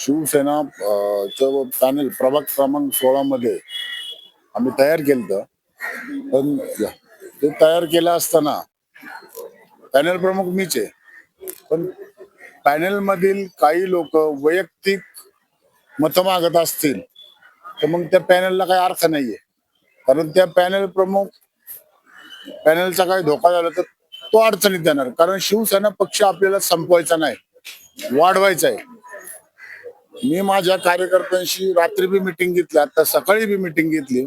शिवसेना च चं पॅनल प्रभाग क्रमांक सोळा मध्ये आम्ही तयार केलं पण ते तयार केलं असताना पॅनल प्रमुख मीच आहे. पण पॅनल मधील काही लोक वैयक्तिक मतं मागत असतील तर मग त्या पॅनलला काही अर्थ नाहीये. कारण त्या पॅनल प्रमुख पॅनलचा काही धोका झाला तर तो अडचणीत येणार. कारण शिवसेना पक्ष आपल्याला संपवायचा नाही वाढवायचा आहे. मी माझ्या कार्यकर्त्यांशी रात्री बी मिटिंग घेतली आता सकाळी बी मिटिंग घेतली.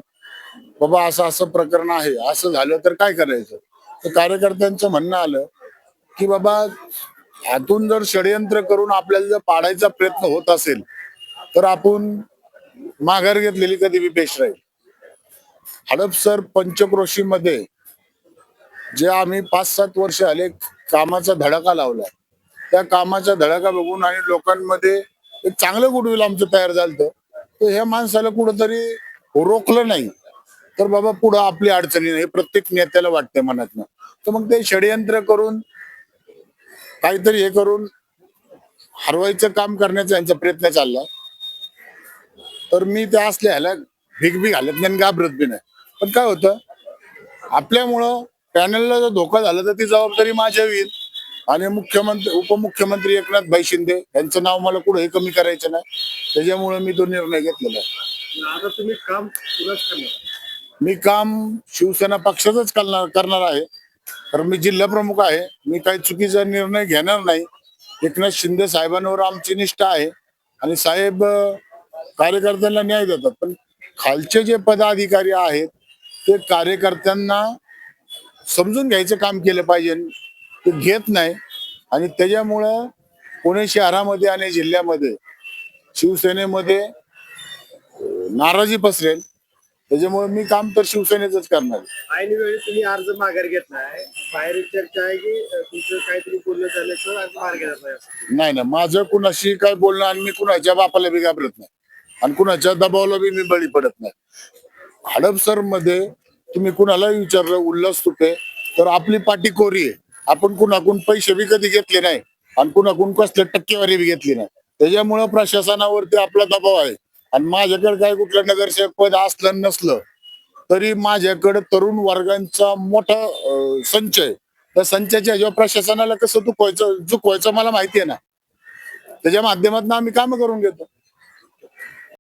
बाबा असं असं प्रकरण आहे असं झालं तर काय करायचं? तर कार्यकर्त्यांचं म्हणणं आलं की बाबा हातून जर षडयंत्र करून आपल्याला जर पाडायचा प्रयत्न होत असेल तर आपण माघार घेतलेली कधी बी पेश राहील. हडपसर पंचक्रोशीमध्ये जे आम्ही पाच सात वर्ष आले कामाचा धडाका लावलाय. त्या कामाचा धडाका बघून आणि लोकांमध्ये एक चांगलं गुडविल आमचं तयार झालं तर ह्या माणसाला कुठंतरी रोखलं नाही. तर बाबा पुढं आपली अडचणी नाही. हे प्रत्येक नेत्याला वाटते मनातनं. तर मग ते षडयंत्र करून काहीतरी हे करून हरवायचं काम करण्याचा यांचा प्रयत्न चालला. तर मी त्या असले ह्याला भीक बी घालत नाही आणि घाबरत बी नाही. पण काय होतं? आपल्यामुळं पॅनलला जर धोका झाला तर ती जबाबदारी माझ्या होईल. आणि मुख्यमंत्री उपमुख्यमंत्री एकनाथ भाई शिंदे यांचं नाव मला कुठेही कमी करायचं नाही. त्याच्यामुळे मी तो निर्णय घेतलेला आहे. आता तुम्ही काम पुनच करणार. मी काम शिवसेना पक्षाचंच करणार करणार आहे. कारण मी जिल्हा प्रमुख आहे. मी काही चुकीचा निर्णय घेणार नाही. एकनाथ शिंदे साहेबांवर आमची निष्ठा आहे. आणि साहेब कार्यकर्त्यांना न्याय देतात. पण खालचे जे पदाधिकारी आहेत ते कार्यकर्त्यांना समजून घ्यायचं काम केलं पाहिजे. ते घेत नाही. आणि त्याच्यामुळं पुणे शहरामध्ये आणि जिल्ह्यामध्ये शिवसेनेमध्ये नाराजी पसरेल. त्याच्यामुळे मी काम तर शिवसेनेच करणार. ऐन वेळी तुम्ही अर्ज माघार घेतलाय बाहेर एक चर्चा आहे की अ, तुमचं काहीतरी बोलणं झालं तर अर्ज माघार घेणार नाही. नाही ना माझं कुणाशी काय बोलणं आणि मी कुणाच्या बापाला बी घाबरत नाही. आणि कुणाच्या दबावाला बी मी बळी पडत नाही. हडपसरमध्ये तुम्ही कुणाला विचारलं उल्हास तुपे तर आपली पाठी कोरी आहे. आपण कुणाकडून पैसे बी कधी घेतले नाही आणि कुणाकून कसले टक्केवारी बी घेतली नाही. त्याच्यामुळं प्रशासनावरती आपला दबाव आहे. आणि माझ्याकडे काय कुठलं नगरसेवक पद असलं नसलं तरी माझ्याकडे तरुण वर्गांचा मोठा संच आहे. त्या संचाच्या जेव्हा प्रशासनाला कसं चुकवायचं चुकवायचं मला माहिती आहे ना. त्याच्या माध्यमातून आम्ही काम करून घेतो.